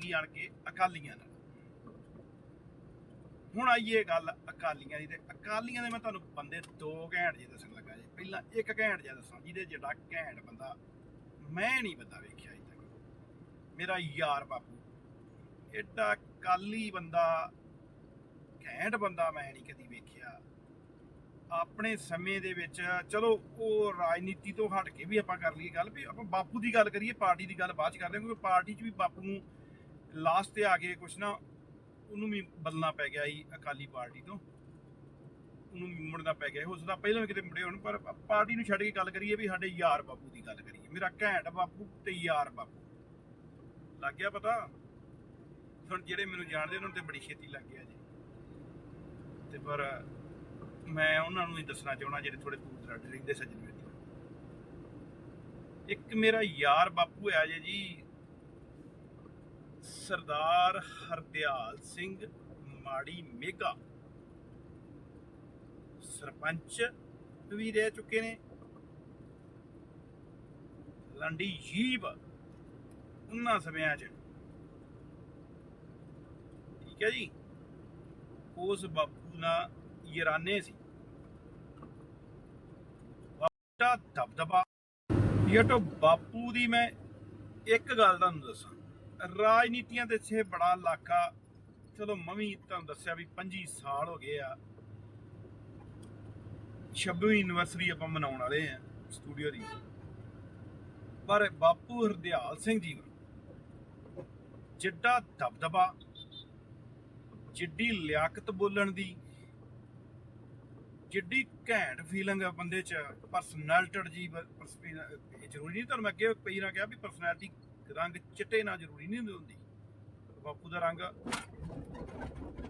ਗਈ ਆਣ ਕੇ ਅਕਾਲੀਆਂ ਨਾਲ। ਹੁਣ ਆਈਏ ਗੱਲ ਅਕਾਲੀਆਂ ਦੀ ਤੇ ਅਕਾਲੀਆਂ ਦੇ ਮੈਂ ਤੁਹਾਨੂੰ ਬੰਦੇ ਦੋ ਘੈਂਟ ਜੇ ਦੱਸਣ ਲੱਗਾ ਜੀ। ਪਹਿਲਾਂ ਇੱਕ ਘੈਂਟ ਜਿਹਾ ਦੱਸਾਂ, ਜਿਹਦੇ ਜਿਹੜਾ ਘੈਂਟ ਬੰਦਾ ਮੈਂ ਨਹੀਂ ਬੰਦਾ ਵੇਖਿਆ ਅਜੇ ਤੱਕ। ਮੇਰਾ ਯਾਰ ਬਾਪੂ। ਐਡਾ ਕਾਲੀ ਬੰਦਾ, ਘੈਂਟ ਬੰਦਾ ਮੈਂ ਨਹੀਂ ਕਦੀ ਵੇਖਿਆ। ਆਪਣੇ ਸਮੇਂ ਦੇ ਵਿੱਚ, ਚਲੋ ਉਹ ਰਾਜਨੀਤੀ ਤੋਂ ਹਟ ਕੇ ਵੀ ਆਪਾਂ ਕਰ ਲਈਏ ਗੱਲ ਵੀ, ਆਪਾਂ ਬਾਪੂ ਦੀ ਗੱਲ ਕਰੀਏ, ਪਾਰਟੀ ਦੀ ਗੱਲ ਬਾਅਦ ਚ ਕਰਦੇ ਹਾਂ ਕਿਉਂਕਿ ਪਾਰਟੀ 'ਚ ਵੀ ਬਾਪੂ ਨੂੰ ਲਾਸਟ ਤੇ ਆ ਕੇ ਕੁਛ ਨਾ ਉਹਨੂੰ ਵੀ ਬਦਲਣਾ ਪੈ ਗਿਆ ਸੀ ਅਕਾਲੀ ਪਾਰਟੀ ਤੋਂ। ਉਹਨੂੰ ਮੁੜਨਾ ਪੈ ਗਿਆ ਸੀ। ਹੋ ਪਹਿਲਾਂ ਵੀ ਕਿਤੇ ਮੁੜੇ ਹੋਣ, ਪਰ ਪਾਰਟੀ ਨੂੰ ਛੱਡ ਕੇ ਗੱਲ ਕਰੀਏ ਵੀ ਸਾਡੇ ਯਾਰ ਬਾਪੂ ਦੀ ਗੱਲ ਕਰੀਏ। ਮੇਰਾ ਘੈਂਟ ਬਾਪੂ ਤੇ ਯਾਰ ਬਾਪੂ। ਲੱਗ ਗਿਆ ਪਤਾ? ਹੁਣ ਜਿਹੜੇ ਮੈਨੂੰ ਜਾਣਦੇ ਉਹਨਾਂ ਨੂੰ ਤੇ ਬੜੀ ਛੇਤੀ ਲੱਗ ਗਿਆ ਜੀ। ਤੇ ਪਰ ਮੈਂ ਉਹਨਾਂ ਨੂੰ ਹੀ ਦੱਸਣਾ ਚਾਹਣਾ ਜਿਹੜੇ ਥੋੜੇ ਦੂਰ ਦਰਾਡੇ ਰਹਿੰਦੇ ਸੱਜਣ ਮੇਰੇ ਇੱਕ ਮੇਰਾ ਯਾਰ ਬਾਪੂ ਆ ਜੇ ਜੀ ਸਰਦਾਰ ਹਰਦਿਆਲ ਸਿੰਘ ਮਾੜੀ ਮੇਗਾ ਸਰਪੰਚ ਵੀ ਰਹਿ ਚੁੱਕੇ ਨੇ। ਲੰਡੀ ਜੀਬ ਉਹਨਾਂ ਸਮਿਆਂ 'ਚ। ਠੀਕ ਹੈ ਜੀ। ਉਸ ਬਾਪੂ ਨਾਲ ਯਰਾਨੇ ਸੀ। ਵੱਡਾ ਦਬਦਬਾ। ਇਹ ਤਾਂ ਬਾਪੂ ਦੀ ਮੈਂ ਇੱਕ ਗੱਲ ਤੁਹਾਨੂੰ ਦੱਸਾਂ। ਰਾਜਨੀਤੀਆਂ ਦੇ ਛੇ ਬੜਾ ਇਲਾਕਾ। ਚਲੋ ਮੈਂ ਵੀ ਤੁਹਾਨੂੰ ਦੱਸਿਆ ਵੀ 25 ਸਾਲ ਹੋ ਗਏ ਆ। 26ਵੀਂ ਯੂਨੀਵਰਸਿਟੀ ਆਪਾਂ ਮਨਾਉਣ ਵਾਲੇ ਆ ਸਟੂਡੀਓ ਦੀ। ਪਰ ਬਾਪੂ ਹਰਦਿਆਲ ਸਿੰਘ ਜੀ ਦਾ ਜਿੱਡਾ ਦਬਦਬਾ, ਜਿੱਡੀ ਲਿਆਕਤ ਬੋਲਣ ਦੀ, ਜਿੱਡੀ ਘੈਂਟ ਫੀਲਿੰਗ ਆ ਬੰਦੇ ਚ ਪਰਸਨੈਲਿਟੀ ਜੀ ਜ਼ਰੂਰੀ ਨਹੀਂ ਤੁਹਾਨੂੰ ਮੈਂ ਅੱਗੇ ਪਈ ਨਾ ਕਿਹਾ ਵੀ ਪਰਸਨੈਲਿਟੀ ਰੰਗ ਚਿੱਟੇ ਨਾਲ ਜ਼ਰੂਰੀ ਨਹੀਂ ਹੁੰਦੀ ਬਾਪੂ ਦਾ ਰੰਗ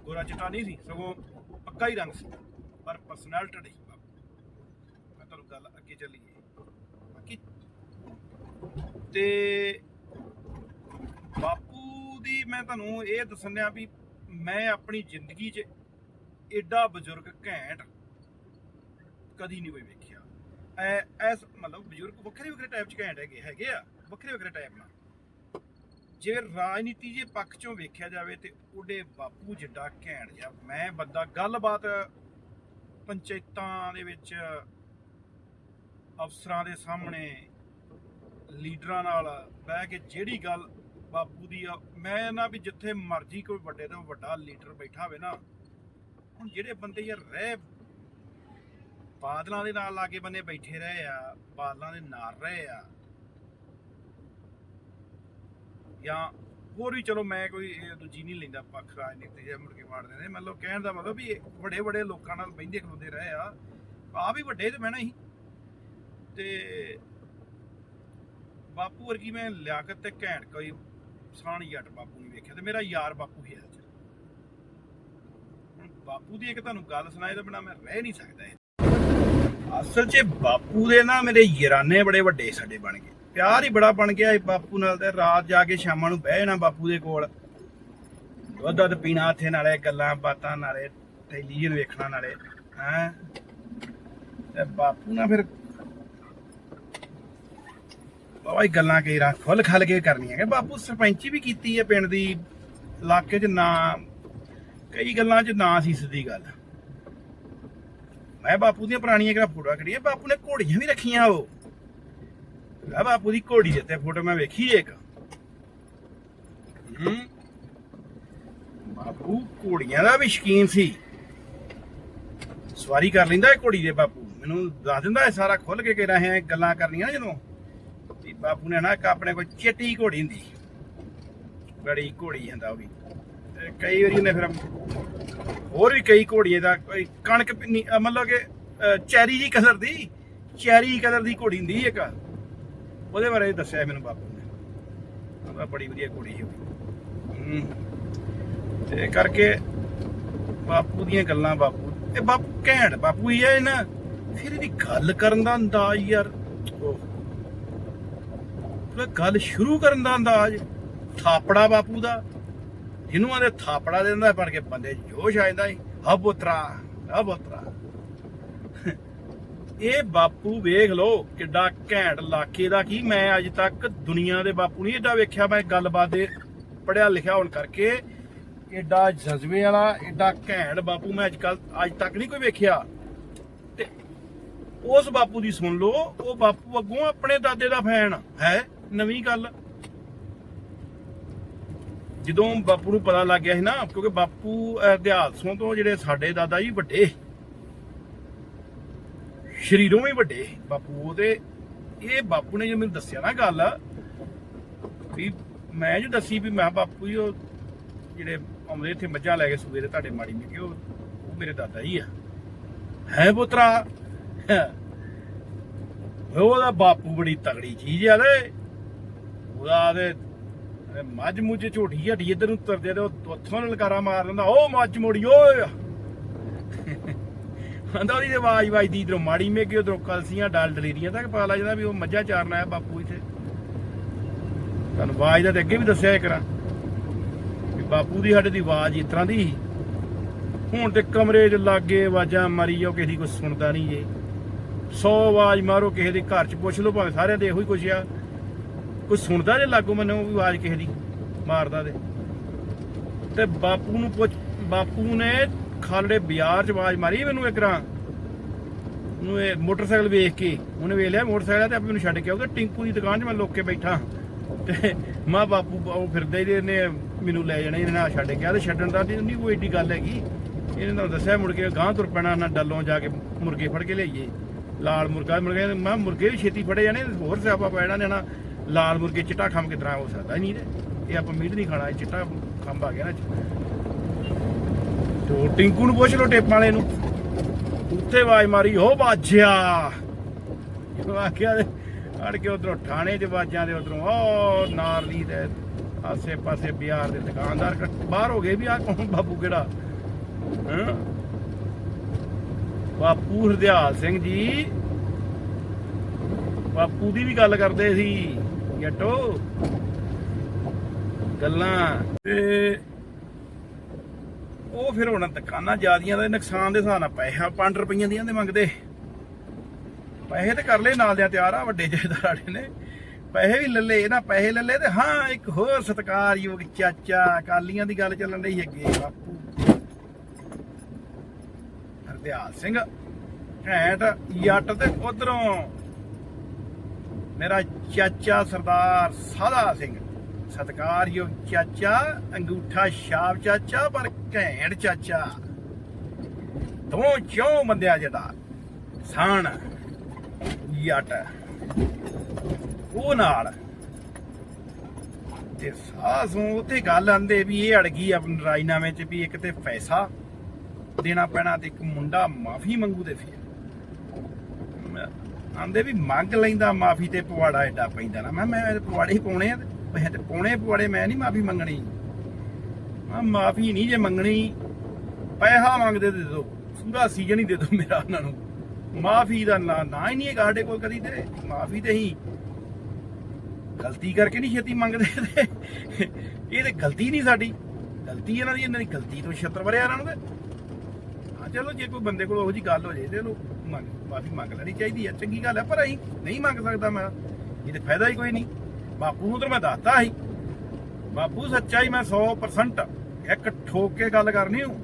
ਗੋਰਾ ਚਿੱਟਾ ਨਹੀਂ ਸੀ, ਸਗੋਂ ਪੱਕਾ ਹੀ ਰੰਗ ਸੀ, ਪਰ ਪਰਸਨੈਲਿਟੀ ਸੀ ਬਾਪੂ। ਮੈਂ ਤੁਹਾਨੂੰ ਗੱਲ ਅੱਗੇ ਚੱਲੀਏ। ਬਾਕੀ ਤੇ ਬਾਪੂ ਦੀ ਮੈਂ ਤੁਹਾਨੂੰ ਇਹ ਦੱਸਣਿਆ ਵੀ ਮੈਂ ਆਪਣੀ ਜ਼ਿੰਦਗੀ 'ਚ ਐਡਾ ਬਜ਼ੁਰਗ ਘੈਂਟ ਕਦੀ ਨਹੀਂ ਕੋਈ ਵੇਖਿਆ। ਐ, ਐਸ ਮਤਲਬ ਬਜ਼ੁਰਗ ਵੱਖਰੇ ਵੱਖਰੇ ਟਾਈਪ 'ਚ ਘੈਂਟ ਹੈਗੇ ਹੈਗੇ ਆ ਵੱਖਰੇ ਵੱਖਰੇ ਟਾਈਪ ਨਾਲ। ਜੇ ਰਾਜਨੀਤੀ ਜੇ ਪੱਖ 'ਚੋਂ ਵੇਖਿਆ ਜਾਵੇ ਤੇ ਉਹਦੇ ਬਾਪੂ ਜਿੱਡਾ ਘੈਂਟ ਜਿਹਾ, ਮੈਂ ਬੰਦਾ ਗੱਲਬਾਤ ਪੰਚਾਇਤਾਂ ਦੇ ਵਿੱਚ, ਅਫਸਰਾਂ ਦੇ ਸਾਹਮਣੇ, ਲੀਡਰਾਂ ਨਾਲ ਬਹਿ ਕੇ ਜਿਹੜੀ ਗੱਲ ਬਾਪੂ ਦੀ ਆ, ਮੈਂ ਨਾ ਵੀ ਜਿੱਥੇ ਮਰਜ਼ੀ ਕੋਈ ਵੱਡੇ ਤੋਂ ਵੱਡਾ ਲੀਡਰ ਬੈਠਾ ਹੋਵੇ ਨਾ, ਹੁਣ ਜਿਹੜੇ ਬੰਦੇ ਯਾਰ ਰਹਿ, ਬਾਦਲਾਂ ਦੇ ਨਾਲ ਲਾਗੇ ਬੰਨੇ ਬੈਠੇ ਰਹੇ ਆ, ਬਾਦਲਾਂ ਦੇ ਨਾਲ ਰਹੇ ਆ ਜਾਂ ਹੋਰ ਵੀ ਚਲੋ ਮੈਂ ਕੋਈ, ਇਹ ਦੂਜੀ ਨਹੀਂ ਲੈਂਦਾ ਪੱਖ ਰਾਜਨੀਤੀ ਜੇ ਮੁੜ ਕੇ ਮਾਰਦੇ ਨੇ ਮਤਲਬ ਕਹਿਣ ਦਾ ਮਤਲਬ ਵੀ ਵੱਡੇ ਵੱਡੇ ਲੋਕਾਂ ਨਾਲ ਬਹਿੰਦੇ ਖਲੋਦੇ ਰਹੇ ਆ। ਆ ਵੀ ਵੱਡੇ ਤੇ ਬਹਿਣਾ ਹੀ ਤੇ ਬਾਪੂ ਵਰਗੀ ਮੈਂ ਲਿਆਕਤ ਤੇ ਘੈਂਟ ਕੋਈ ਸਾਣ ਜੱਟ ਬਾਪੂ ਨਹੀਂ ਵੇਖਿਆ ਤੇ ਮੇਰਾ ਯਾਰ ਬਾਪੂ ਹੀ ਹੈ ਅੱਜ। ਹੁਣ ਬਾਪੂ ਦੀ ਇੱਕ ਤੁਹਾਨੂੰ ਗੱਲ ਸੁਣਾਏ ਤਾਂ ਬਿਨਾ ਮੈਂ ਰਹਿ ਨਹੀਂ ਸਕਦਾ ਅਸਲ 'ਚ ਬਾਪੂ ਦੇ ਨਾ ਮੇਰੇ ਯਾਰਾਨੇ ਬੜੇ ਵੱਡੇ ਸਾਡੇ ਬਣ ਗਏ। ਪਿਆਰ ਹੀ ਬੜਾ ਬਣ ਗਿਆ ਇਹ ਬਾਪੂ ਨਾਲ ਤੇ ਰਾਤ ਜਾ ਕੇ ਸ਼ਾਮਾਂ ਨੂੰ ਬਹਿ ਜਾਣਾ ਬਾਪੂ ਦੇ ਕੋਲ। ਦੁੱਧ ਦੁੱਧ ਪੀਣਾ ਇੱਥੇ ਨਾਲੇ ਗੱਲਾਂ ਬਾਤਾਂ ਨਾਲੇ ਟੈਲੀਵਿਜ਼ਨ ਵੇਖਣਾ ਨਾਲੇ, ਹੈ? ਤੇ ਬਾਪੂ ਨਾਲ ਫਿਰ ਬਾਬਾ ਗੱਲਾਂ ਕਈ ਰਾਂ ਖੁੱਲ ਖਲ ਕੇ ਕਰਨੀਆਂ ਕਿ ਬਾਪੂ ਸਰਪੰਚੀ ਵੀ ਕੀਤੀ ਹੈ ਪਿੰਡ ਦੀ, ਇਲਾਕੇ 'ਚ ਨਾ, ਕਈ ਗੱਲਾਂ 'ਚ ਨਾ ਸੀ ਸਿੱਧੀ ਗੱਲ। ਮੈਂ ਬਾਪੂ ਦੀਆਂ ਪੁਰਾਣੀਆਂ ਕਿਹੜਾ ਫੋਟੋਆਂ ਕੱਢੀਆਂ, ਬਾਪੂ ਨੇ ਘੋੜੀਆਂ ਵੀ ਰੱਖੀਆਂ ਉਹ। ਆ ਬਾਪੂ ਦੀ ਘੋੜੀ ਦੇ ਫੋਟੋ ਮੈਂ ਵੇਖੀ ਇੱਕ ਹੂੰ ਬਾਪੂ ਘੋੜੀਆਂ ਦਾ ਵੀ ਸ਼ਕੀਨ ਸੀ ਸਵਾਰੀ ਕਰ ਲੈਂਦਾ ਇਹ ਘੋੜੀ ਦੇ ਬਾਪੂ ਮੈਨੂੰ ਦੱਸ ਦਿੰਦਾ ਇਹ ਸਾਰਾ ਖੁੱਲ ਕੇ ਕਹਿ ਰਹੇ ਗੱਲਾਂ ਕਰਨੀਆਂ ਜਦੋਂ ਵੀ ਬਾਪੂ ਨੇ ਨਾ ਇੱਕ ਆਪਣੇ ਕੋਲ ਚਿੱਟੀ ਘੋੜੀ ਹੁੰਦੀ ਬੜੀ ਘੋੜੀ ਜਾਂਦਾ ਉਹ ਵੀ ਤੇ ਕਈ ਵਾਰੀ ਉਹਨੇ ਫਿਰ ਹੋਰ ਵੀ ਕਈ ਘੋੜੀਆਂ ਦਾ ਕੋਈ ਕਣਕ ਮਤਲਬ ਕਿ ਚੈਰੀ ਜੀ ਕਲਰ ਦੀ ਚੈਰੀ ਕਦਰ ਦੀ ਘੋੜੀ ਹੁੰਦੀ ਇੱਕ ਉਹਦੇ ਬਾਰੇ ਦੱਸਿਆ ਮੈਨੂੰ ਬਾਪੂ ਨੇ। ਉਹਦਾ ਬੜੀ ਵਧੀਆ ਘੋੜੀ ਸੀ ਉਹ ਤੇ ਕਰਕੇ ਬਾਪੂ ਦੀਆਂ ਗੱਲਾਂ ਬਾਪੂ ਇਹ ਬਾਪੂ ਘੈਂਟ ਬਾਪੂ ਹੀ ਹੈ ਨਾ। ਫਿਰ ਇਹਦੀ ਗੱਲ ਕਰਨ ਦਾ ਅੰਦਾਜ਼ ਯਾਰ ਉਹ ਗੱਲ ਸ਼ੁਰੂ ਕਰਨ ਦਾ ਅੰਦਾਜ਼। ਥਾਪੜਾ ਬਾਪੂ ਦਾ। ਜਿਹਨੂੰ ਆਦੇ ਥਾਪੜਾ ਦੇ ਦਿੰਦਾ ਬਣ ਕੇ ਬੰਦੇ ਜੋਸ਼ ਆ ਜਾਂਦਾ ਆ ਪੁੱਤਰਾ ਆ ਪੁੱਤਰਾ। ਇਹ ਬਾਪੂ ਵੇਖ ਲੋ ਕਿੱਡਾ ਘੈਂਟ ਇਲਾਕੇ ਦਾ ਕੀ, ਮੈਂ ਅੱਜ ਤੱਕ ਦੁਨੀਆ ਦੇ ਬਾਪੂ ਨਹੀਂ ਏਡਾ ਵੇਖਿਆ, ਮੈਂ ਗੱਲਬਾਤ ਦੇ ਪੜਿਆ ਲਿਖਿਆ ਹੋਣ ਕਰਕੇ। ਏਡਾ ਜਜ਼ਬੇ ਵਾਲਾ ਐਡਾ ਘੈਂਟ ਬਾਪੂ ਮੈਂ ਅੱਜ ਕੱਲ ਅੱਜ ਤੱਕ ਨਹੀਂ ਕੋਈ ਵੇਖਿਆ। ਤੇ ਉਸ ਬਾਪੂ ਦੀ ਸੁਣ ਲਓ, ਉਹ ਬਾਪੂ ਅੱਗੋਂ ਆਪਣੇ ਦਾਦੇ ਦਾ ਫੈਨ ਹੈ, ਨਵੀਂ ਗੱਲ। ਜਦੋਂ ਬਾਪੂ ਨੂੰ ਪਤਾ ਲੱਗ ਗਿਆ ਸੀ ਨਾ, ਕਿਉਂਕਿ ਬਾਪੂ ਇਤਿਹਾਸੋਂ ਤੋਂ ਜਿਹੜੇ ਸਾਡੇ ਦਾਦਾ ਜੀ ਵੱਡੇ ਸ਼ਰੀਰੋਂ ਵੀ ਵੱਡੇ, ਬਾਪੂ ਉਹਦੇ। ਇਹ ਬਾਪੂ ਨੇ ਜੋ ਮੈਨੂੰ ਦੱਸਿਆ ਨਾ ਗੱਲ, ਵੀ ਮੈਂ ਜੋ ਦੱਸੀ ਵੀ ਮੈਂ ਕਿਹਾ, ਬਾਪੂ ਜੀ, ਉਹ ਜਿਹੜੇ ਆਉਂਦੇ ਇੱਥੇ ਮੱਝਾਂ ਲੈ ਕੇ ਸੂਏ ਤੁਹਾਡੇ ਮਾੜੀ ਮੇ ਉਹ ਉਹ ਮੇਰੇ ਦਾਦਾ ਜੀ ਆ। ਹੈ ਪੁੱਤਰਾ। ਉਹਦਾ ਬਾਪੂ ਬੜੀ ਤਗੜੀ ਚੀਜ਼ ਆ ਤੇ ਉਹਦਾ ਤੇ ਮੱਝ ਮੁੱਝ ਝੋਟੀ ਹੱਡੀ ਇੱਧਰ ਨੂੰ ਤੁਰਦੇ ਤੇ ਉਹ ਉੱਥੋਂ ਲਲਕਾਰਾ ਮਾਰ ਲੈਂਦਾ ਉਹ ਮੱਝ ਮੋੜੀ, ਓਏ। ਆਂਦਾ ਉਹਦੀ ਆਵਾਜ਼ ਵੱਜਦੀ ਇਧਰੋਂ, ਮਾੜੀ ਮੇਗੀ ਉਧਰੋਂ, ਕਲਸੀਆਂ ਡਾਲ ਡਲੀਰੀਆਂ ਤੱਕ ਪਤਾ ਲੱਗ ਜਾਂਦਾ ਵੀ ਉਹ ਮੱਝਾਂ ਚਾਰਨ ਆਇਆ ਬਾਪੂ ਇੱਥੇ। ਤੁਹਾਨੂੰ ਆਵਾਜ਼ ਦਾ ਤੇ ਅੱਗੇ ਵੀ ਦੱਸਿਆ ਇੱਕ ਰਾਂ ਵੀ ਬਾਪੂ ਦੀ ਸਾਡੇ ਦੀ ਆਵਾਜ਼ ਇਸ ਤਰ੍ਹਾਂ ਦੀ ਹੁਣ ਤੇ ਕਮਰੇ 'ਚ ਲਾਗੇ ਆਵਾਜ਼ਾਂ ਮਾਰੀ ਜਾਓ, ਕਿਸੇ ਦੀ ਕੋਈ ਸੁਣਦਾ ਨਹੀਂ ਜੇ। 100 ਆਵਾਜ਼ ਮਾਰੋ, ਕਿਸੇ ਦੇ ਘਰ 'ਚ ਪੁੱਛ ਲਓ, ਭਾਵੇਂ ਸਾਰਿਆਂ ਦੇ ਇਹੋ ਹੀ ਕੁਛ ਆ। ਕੋਈ ਸੁਣਦਾ ਜੇ ਲਾਗੋ ਮੈਨੂੰ ਵੀ ਆਵਾਜ਼ ਕਿਸੇ ਦੀ ਮਾਰਦਾ ਤੇ। ਤੇ ਬਾਪੂ ਨੂੰ ਪੁੱਛ, ਬਾਪੂ ਨੇ ਖਾਲੜੇ ਬਾਜ਼ਾਰ 'ਚ ਆਵਾਜ਼ ਮਾਰੀ ਮੈਨੂੰ ਇੱਕ ਰਾਂ ਉਹਨੂੰ ਇਹ ਮੋਟਰਸਾਈਕਲ ਵੇਖ ਕੇ, ਉਹਨੇ ਵੇਖ ਲਿਆ ਮੋਟਰਸਾਈਕਲ ਤੇ ਆਪੇ ਮੈਨੂੰ ਛੱਡ ਕੇ ਆਉਂਦਾ ਟਿੰਕੂ ਦੀ ਦੁਕਾਨ 'ਚ ਮੈਂ ਲੁੱਕ ਕੇ ਬੈਠਾ। ਤੇ ਮੈਂ ਬਾਪੂ ਉਹ ਫਿਰਦਾ ਹੀ ਇਹਨੇ ਮੈਨੂੰ ਲੈ ਜਾਣਾ, ਇਹਨੇ ਨਾਲ ਛੱਡ ਗਿਆ ਤੇ ਛੱਡਣ ਦਾ ਨਹੀਂ ਕੋਈ ਏਡੀ ਗੱਲ ਹੈਗੀ। ਇਹਨੇ ਤਾਂ ਦੱਸਿਆ ਮੁੜ ਕੇ ਗਾਂ ਤੁਰ ਪੈਣਾ, ਨਾ ਡੱਲੋਂ ਜਾ ਕੇ ਮੁਰਗੇ ਫੜ ਕੇ ਲਿਆਈਏ। ਲਾਲ ਮੁਰਗਾ, ਮੁਰਗੇ ਮੈਂ ਕਿਹਾ ਮੁਰਗੇ ਵੀ ਛੇਤੀ ਫੜੇ ਜਾਣੇ, ਹੋਰ ਸਿਆਪਾ ਪੈ ਜਾਣਾ ਨੇ ਨਾ ਲਾਲ ਮੁਰਗੇ ਚਿੱਟਾ ਖੰਮ ਕਿਤਰਾ ਹੋ ਸਕਦਾ ਹੀ ਨਹੀਂ ਇਹ ਆਪਾਂ ਮੀਟ ਨਹੀਂ ਖਾਣਾ ਚਿੱਟਾ ਖੰਭ ਆ ਗਿਆ ਨਾ। ਤੋ ਟਿੰਕੂ ਨੂੰ ਪੁੱਛ ਲੋ ਟੇਪਾਂ ਵਾਲੇ ਨੂੰ। ਉੱਥੇ ਆਵਾਜ਼ ਮਾਰੀ ਹੋ ਬਾਜਿਆ। ਜਦੋਂ ਅੜ ਕੇ ਉਧਰੋਂ ਥਾਣੇ 'ਚ ਬਾਜਾਂ ਦੇ ਉਧਰੋਂ ਉਹ ਨਾਰਲੀ ਦੇ ਆਸੇ ਪਾਸੇ ਬਿਹਾਰ ਦੇ ਦੁਕਾਨਦਾਰ ਬਾਹਰ ਹੋ ਗਏ ਵੀ ਆ ਕੌਣ ਬਾਪੂ ਕਿਹੜਾ? ਹਾਂ? ਬਾਪੂ ਹਰਦਿਆਲ ਸਿੰਘ ਜੀ। ਬਾਪੂ ਦੀ ਵੀ ਗੱਲ ਕਰਦੇ ਸੀ, ਜੱਟੋ। ਗੱਲਾਂ। ਤੇ ਉਹ ਫਿਰ ਹੁਣ ਦੁਕਾਨਾਂ ਜਿਆਦੀਆਂ ਦਾ ਨੁਕਸਾਨ ਦੇ ਹਿਸਾਬ ਨਾਲ ਪੈਸਾ 5 ਰੁਪਈਆਂ ਦੀਆਂ ਦੇ ਮੰਗਦੇ। ਪੈਸੇ ਤੇ ਕਰ ਲਏ, ਨਾਲ ਦਿਆਂ ਤਿਆਰ ਆ, ਵੱਡੇ ਜੇਦਾਰ ਨੇ। ਪੈਸੇ ਵੀ ਲੱਲੇ ਨਾ ਪੈਸੇ ਲੱਲੇ ਤੇ ਹਾਂ, ਇੱਕ ਹੋਰ ਸਤਿਕਾਰਯੋਗ ਚਾਚਾ, ਅਕਾਲੀਆਂ ਦੀ ਗੱਲ ਚੱਲਣ ਰਹੀ ਅੱਗੇ, ਬਾਪੂ। ਹਰਦਿਆਲ ਸਿੰਘ, ਘੈਂਟ ਜੱਟ ਤੇ ਉਧਰੋਂ। ਮੇਰਾ ਚਾਚਾ ਸਰਦਾਰ ਸਾਦਾ ਸਿੰਘ। ਸਤਿਕਾਰਯੋਗ ਚਾਚਾ, ਅੰਗੂਠਾ ਛਾਪ ਚਾਚਾ, ਪਰ ਘੈਂਟ ਚਾਚਾ। ਦੋ ਚੋਂ ਬੰਦਿਆ ਜਿਹੜਾ ਸਾਣ ਜੱਟ। ਉਹ ਨਾਲ ਤੇ ਸਾਸੋਂ ਉਤੇ ਗੱਲ ਆਂਦੇ ਵੀ ਇਹ ਅੜ ਗਈ ਆਪਣੇ ਰਾਜਨਾਮੇ 'ਚ ਵੀ ਇੱਕ ਤੇ ਪੈਸਾ ਦੇਣਾ ਪੈਣਾ ਤੇ ਇੱਕ ਮੁੰਡਾ ਮਾਫੀ ਮੰਗੂ ਤੇ ਫਿਰ। ਆਂਦੇ ਵੀ ਮੰਗ ਲੈਂਦਾ, ਮਾਫੀ ਤੇ ਪਵਾੜਾ ਐਡਾ ਪੈਂਦਾ ਨਾ। ਮੈਂ ਮੈਂ ਇਹਦੇ ਪਵਾੜੇ ਹੀ ਪਾਉਣੇ ਆ ਤੇ ਤੇ ਪਾਉਣੇ ਪਵਾੜੇ ਮੈਂ ਨਹੀਂ ਮਾਫੀ ਮੰਗਣੀ। ਮੈਂ ਮਾਫੀ ਨਹੀਂ ਜੇ ਮੰਗਣੀ। ਪੈਸਾ ਮੰਗਦੇ ਦੇ ਦੋ ਪੂਰਾ ਸੀਜ਼ਨ ਹੀ ਦੇ ਦੋ ਮੇਰਾ ਉਹਨਾਂ ਨੂੰ। ਮਾਫੀ ਦਾ ਨਾ ਨਾ ਹੀ ਨਹੀਂ ਹੈ ਸਾਡੇ ਕੋਲ ਕਦੀ ਤੇ। ਮਾਫੀ ਤੇ ਹੀ। ਗਲਤੀ ਕਰਕੇ ਨਹੀਂ ਛੇਤੀ ਮੰਗਦੇ ਇਹ ਤੇ ਗਲਤੀ ਨਹੀਂ ਸਾਡੀ। ਗਲਤੀ ਇਹਨਾਂ ਦੀ ਇਹਨਾਂ ਦੀ ਗਲਤੀ ਤੋਂ ਛੱਤਰ ਵਰਿਆ ਇਹਨਾਂ ਨੂੰ ਤੇ। ਹਾਂ, ਚਲੋ ਜੇ ਕੋਈ ਬੰਦੇ ਕੋਲ ਉਹੋ ਜੀ ਗੱਲ ਹੋ ਜੇ ਤੇ ਉਹਨੂੰ ਮੰਗ ਮਾਫੀ ਮੰਗ ਲੈਣੀ ਚਾਹੀਦੀ ਹੈ ਚੰਗੀ ਗੱਲ ਹੈ ਪਰ ਅਸੀਂ ਨਹੀਂ ਮੰਗ ਸਕਦਾ ਮੈਂ। ਇਹਦੇ ਫਾਇਦਾ ਹੀ ਕੋਈ ਨਹੀਂ। ਬਾਪੂ ਨੂੰ ਤਾਂ ਮੈਂ ਦੱਸਤਾ ਸੀ। ਬਾਪੂ ਸੱਚਾਈ ਮੈਂ 100% ਇੱਕ ਠੋਕ ਕੇ ਗੱਲ ਕਰਨੀ ਹੂੰ।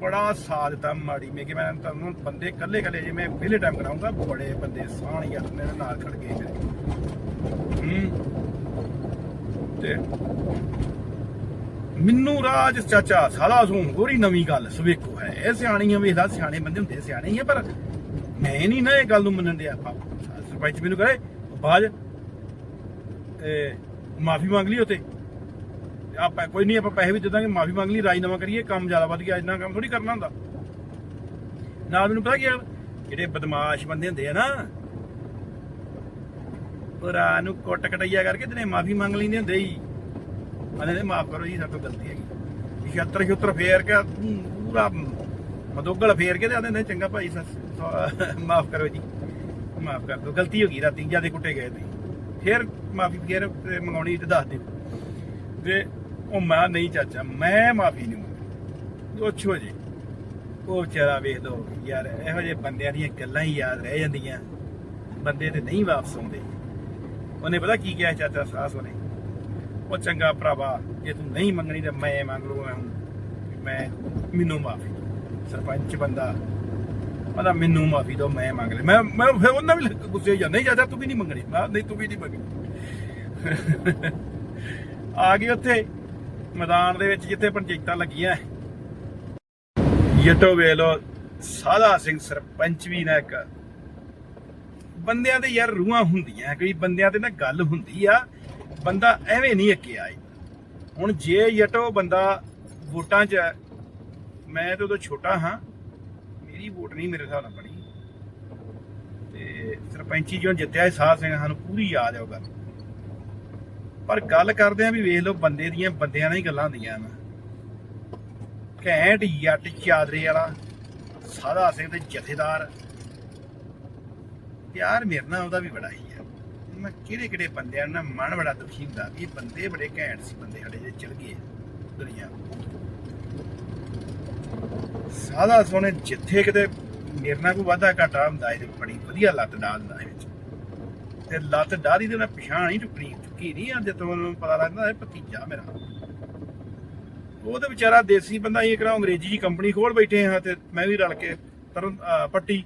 ਬੜਾ ਸਾਥ ਦਿੱਤਾ ਮਾੜੀ ਮੇ ਕਿ ਮੈਂ ਤੁਹਾਨੂੰ ਬੰਦੇ ਇਕੱਲੇ ਇਕੱਲੇ ਜਿਵੇਂ ਵਿਹਲੇ ਟਾਈਮ ਕਰਾਉਂਗਾ ਬੜੇ ਬੰਦੇ ਸਾਣ ਯਾਰ ਮੇਰੇ ਨਾਲ ਖੜ ਗਏ ਮੇਰੇ। ਤੇ ਮੈਨੂੰ ਰਾਜ ਚਾਚਾ ਸਾਲਾ ਸੂ ਗੋਰੀ ਨਵੀਂ ਗੱਲ ਸਵੇਕੋ ਹੈ। ਇਹ ਸਿਆਣੀਆਂ ਵੇਖਦਾ, ਸਿਆਣੇ ਬੰਦੇ ਹੁੰਦੇ ਸਿਆਣੇ ਹੀ ਆ, ਪਰ ਮੈਂ ਨਹੀਂ ਨਾ ਇਹ ਗੱਲ ਨੂੰ ਮੰਨਣ ਦਿਆ ਸਰਪੰਚ ਮੈਨੂੰ ਕਹੇ, ਬਾਜ ਮਾਫੀ ਮੰਗ ਲਈ ਉਤੇ ਆਪਾਂ ਕੋਈ ਨਹੀਂ ਆਪਾਂ ਪੈਸੇ ਵੀ ਦੇ ਦਾਂਗੇ ਮਾਫੀ ਮੰਗ ਲਈ ਰਾਜਨਾਮਾ ਕਰੀਏ ਕੰਮ ਜ਼ਿਆਦਾ ਵੱਧ ਗਿਆ ਇੰਨਾ ਕੰਮ ਥੋੜੀ ਕਰਨਾ ਹੁੰਦਾ। ਨਾਲ ਮੈਨੂੰ ਪਤਾ ਕੀ ਆ, ਜਿਹੜੇ ਬਦਮਾਸ਼ ਬੰਦੇ ਹੁੰਦੇ ਆ ਨਾ ਪੁਰਾ ਨੂੰ ਕੁੱਟ ਕਟਈਆ ਕਰਕੇ ਤੇ ਮਾਫੀ ਮੰਗ ਲੈਂਦੇ ਹੁੰਦੇ ਹੀ ਅਨੇ ਨੇ ਮਾਫ ਕਰੋ ਜੀ ਸਾਡੇ ਤੋਂ ਗਲਤੀ ਹੈਗੀ। ਛੱਤਰ ਛੁੱਤਰ ਫੇਰ ਕੇ ਹਮ, ਪੂਰਾ ਮਦੋਗਲ ਫੇਰ ਕੇ ਤੇ ਆਂਦੇ ਨੇ ਚੰਗਾ ਭਾਈ ਮਾਫ ਕਰੋ ਜੀ। ਮਾਫ ਕਰ ਦਿਓ ਗਲਤੀ ਹੋ ਗਈ ਰਾਤੀ ਜਿਆਦੇ ਕੁੱਟੇ ਗਏ ਤੇ ਫਿਰ ਮਾਫੀ ਫੇਰ ਤੇ ਮੰਗਾਉਣੀ ਤੇ ਦੱਸ ਦਿਓ। ਤੇ ਉਹ ਮੈਂ ਨਹੀਂ ਚਾਚਾ, ਮੈਂ ਮਾਫੀ ਨਹੀਂ ਮੰਗਦਾ। ਉਹ ਛੋ ਜੀ, ਉਹ ਵਿਚਾਰਾ ਵੇਖ ਲਓ ਯਾਰ, ਇਹੋ ਜਿਹੇ ਬੰਦਿਆਂ ਦੀਆਂ ਗੱਲਾਂ ਹੀ ਯਾਦ ਰਹਿ ਜਾਂਦੀਆਂ। ਬੰਦੇ ਤੇ ਨਹੀਂ ਵਾਪਸ ਆਉਂਦੇ। ਉਹਨੇ ਪਤਾ ਕੀ ਕਿਹਾ ਚਾਚਾ ਸਾਸ ਉਹਨੇ? ਉਹ ਚੰਗਾ ਭਰਾਵਾ, ਜੇ ਤੂੰ ਨਹੀਂ ਮੰਗਣੀ ਤਾਂ ਮੈਂ ਮੰਗ ਲੂਗਾ ਮੈਂ ਮੈਨੂੰ ਮਾਫੀ ਸਰਪੰਚ ਬੰਦਾ ਕਹਿੰਦਾ ਮੈਨੂੰ ਮਾਫੀ ਦਿਓ, ਮੈਂ ਮੰਗ ਲਈ ਮੈਂ ਮੈਂ ਫਿਰ ਉਹਨਾਂ ਵੀ ਗੁੱਸੇ ਹੋ ਜਾਂਦਾ ਨਹੀਂ ਚਾਚਾ ਤੂੰ ਵੀ ਨਹੀਂ ਮੰਗਣੀ। ਮੈਂ ਨਹੀਂ, ਤੂੰ ਵੀ ਨਹੀਂ ਮੰਗਣੀ। ਆ ਗਏ ਉੱਥੇ, ਮੈਦਾਨ ਦੇ ਵਿੱਚ ਜਿੱਥੇ ਪੰਚਾਇਤਾਂ ਲੱਗੀਆਂ। ਯਟੋ ਵੇਲੋ ਸਾਦਾ ਸਿੰਘ ਸਰਪੰਚ ਵੀ ਨਾ ਇੱਕ। ਬੰਦਿਆਂ ਦੇ ਯਾਰ ਰੂਹਾਂ ਹੁੰਦੀਆਂ, ਕੋਈ ਬੰਦਿਆਂ ਤੇ ਨਾ ਗੱਲ ਹੁੰਦੀ ਆ। ਬੰਦਾ ਐਵੇਂ ਨਹੀਂ ਅੱਕਿਆ ਹੁਣ ਜੇ ਯਟੋ ਬੰਦਾ ਵੋਟਾਂ 'ਚ ਮੈਂ ਤੇ ਉਦੋਂ ਛੋਟਾ ਹਾਂ। ਮੇਰੀ ਵੋਟ ਨਹੀਂ ਮੇਰੇ ਹਿਸਾਬ ਨਾਲ ਬਣੀ। ਤੇ ਸਰਪੰਚੀ ਜੋ ਜਿੱਤਿਆ ਸੀ ਸਿੰਘ ਸਾਨੂੰ ਪੂਰੀ ਯਾਦ ਹੈ ਉਹ ਗੱਲ। ਪਰ ਗੱਲ ਕਰਦੇ ਆ ਵੀ ਵੇਖ ਲਓ, ਬੰਦੇ ਦੀਆਂ, ਬੰਦਿਆਂ ਨਾਲ ਹੀ ਗੱਲਾਂ ਹੁੰਦੀਆਂ ਨੇ। ਘੈਂਟ ਜੱਟ ਚਾਦਰੇ ਵਾਲਾ ਸਾਦਾ ਸਿੰਘ ਤੇ ਜਥੇਦਾਰ। ਪਿਆਰ ਮੇਰੇ ਨਾਲ ਉਹਦਾ ਵੀ ਬੜਾ ਹੀ ਆ। ਮੈਂ ਕਿਹੜੇ ਕਿਹੜੇ ਬੰਦਿਆਂ ਨਾਲ ਮਨ ਬੜਾ ਦੁਖੀ ਹੁੰਦਾ ਵੀ ਬੰਦੇ ਬੜੇ ਘੈਂਟ ਸੀ, ਬੰਦੇ ਸਾਡੇ ਜੇ ਚਲ ਗਏ ਦੁਨੀਆ ਸਾਦਾ ਸੋਨੇ ਜਿੱਥੇ ਕਿਤੇ ਮੇਰੇ ਨਾਲ ਕੋਈ ਵਾਧਾ ਘਾਟਾ ਹੁੰਦਾ ਇਹ ਬੜੀ ਵਧੀਆ ਲੱਤ ਡਾਲਦਾ ਇਹ ਵਿੱਚ। ਤੇ ਲੱਤ ਡਾਰੀ ਤੇ ਉਹਨੇ ਪਛਾਣ ਹੀ ਟੁੱਕਣੀ ਚੁੱਕੀ ਨਹੀਂ ਆ ਜਦੋਂ ਉਹਨੂੰ ਪਤਾ ਲੱਗਦਾ ਇਹ ਭਤੀਜਾ ਮੇਰਾ। ਉਹ ਤੇ ਵਿਚਾਰਾ ਦੇਸੀ ਬੰਦਾ ਇਹ ਕਿਹੜਾ ਅੰਗਰੇਜ਼ੀ ਦੀ ਕੰਪਨੀ ਖੋਲ ਬੈਠੇ ਹਾਂ ਤੇ ਮੈਂ ਵੀ ਰਲ ਕੇ ਤਰਨ ਪੱਟੀ।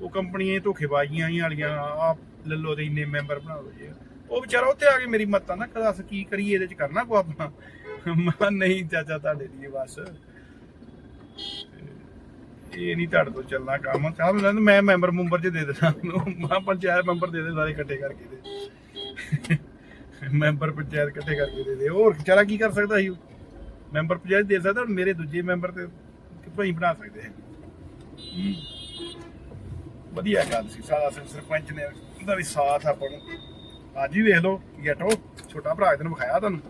ਉਹ ਕੰਪਨੀਆਂ ਧੋਖੇਬਾਜ਼ੀਆਂ ਹੀ ਵਾਲੀਆਂ ਆ ਲੱਲੋ ਦੇ ਇੰਨੇ ਮੈਂਬਰ ਬਣਾ ਲਓ ਜੀ। ਉਹ ਵਿਚਾਰਾ ਉੱਥੇ ਆ ਕੇ ਮੇਰੀ ਮੱਤਾਂ ਨਾ ਕਦਾਸ ਕੀ ਕਰੀਏ, ਇਹਦੇ ਚ ਕਰਨਾ ਕੋ ਆਪਣਾ। ਮੈਂ ਨਹੀਂ ਚਾਚਾ, ਤੁਹਾਡੇ ਲਈ ਬਸ। ਇਹ ਨਹੀਂ ਤੁਹਾਡੇ ਤੋਂ ਚੱਲਣਾ ਕੰਮ। ਚਾਹ ਲੈਣ ਮੈਂ ਮੈਂਬਰ ਮੁੰਬਰ ਚ ਦੇ ਦੇਣਾ ਉਹਨੂੰ ਮੈਂ ਪੰਚਾਇਤ ਮੈਂਬਰ ਦੇ ਦੇ ਸਾਰੇ ਇਕੱਠੇ ਕਰਕੇ ਦੇ ਮੈਂਬਰ ਪੰਚਾਇਤ ਇਕੱਠੇ ਕਰਕੇ ਦੇ ਦੇ। ਹੋਰ ਵਿਚਾਰਾ ਕੀ ਕਰ ਸਕਦਾ ਸੀ ਮੈਂਬਰ ਪੰਚਾਇਤ ਦੇ ਸਕਦਾ ਮੇਰੇ ਦੂਜੇ ਮੈਂਬਰ ਤੇ ਕਿੱਥੋਂ ਹੀ ਬਣਾ ਸਕਦੇ ਹੈ। ਵਧੀਆ ਗੱਲ ਸੀ। ਸਾਰਾ ਸਰਪੰਚ ਨੇ ਉਹਦਾ ਵੀ ਸਾਥ ਆਪਾਂ ਨੂੰ। ਅੱਜ ਵੀ ਵੇਖ ਲਓ ਗੈਟੋ ਛੋਟਾ ਭਰਾ ਤੈਨੂੰ ਵਿਖਾਇਆ ਤੁਹਾਨੂੰ।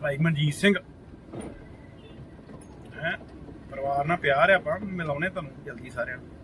ਭਾਈ ਮਨਜੀਤ ਸਿੰਘ। ਹੈ? ਪਰਿਵਾਰ ਨਾਲ ਪਿਆਰ ਹੈ ਆਪਾਂ ਮਿਲਾਉਣੇ ਤੁਹਾਨੂੰ ਜਲਦੀ ਸਾਰਿਆਂ ਨੂੰ।